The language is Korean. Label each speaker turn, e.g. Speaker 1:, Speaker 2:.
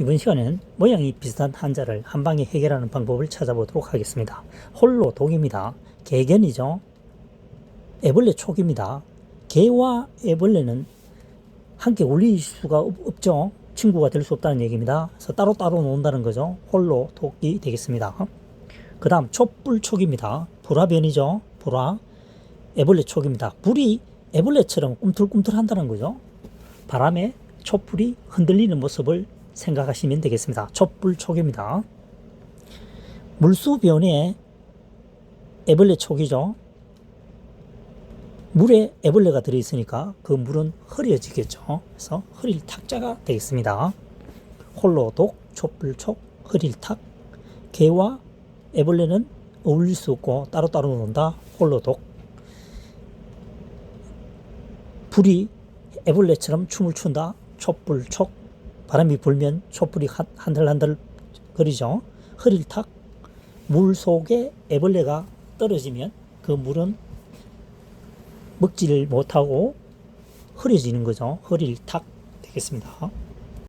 Speaker 1: 이번 시간엔 모양이 비슷한 한자를 한 방에 해결하는 방법을 찾아보도록 하겠습니다. 홀로 독입니다. 개견이죠. 애벌레 촉입니다. 개와 애벌레는 함께 올릴 수가 없- 없죠. 친구가 될 수 없다는 얘기입니다. 그래서 따로따로 논다는 거죠. 홀로 독이 되겠습니다. 그 다음 촛불촉입니다. 불화변이죠. 불화. 애벌레 촉입니다. 불이 애벌레처럼 꿈틀꿈틀 한다는 거죠. 바람에 촛불이 흔들리는 모습을 생각하시면 되겠습니다. 촛불촉입니다. 물수변에 애벌레 촉이죠. 물에 애벌레가 들어있으니까 그 물은 흐려지겠죠. 그래서 흐릴 탁자가 되겠습니다. 홀로 독, 촛불촉, 흐릴 탁. 개와 애벌레는 어울릴 수 없고 따로따로 논다. 홀로 독. 불이 애벌레처럼 춤을 춘다. 촛불촉. 바람이 불면 촛불이 한- 한들한들 거리죠. 흐릴 탁. 물 속에 애벌레가 떨어지면 그 물은 먹지를 못하고 흐려지는 거죠. 흐릴 탁 되겠습니다.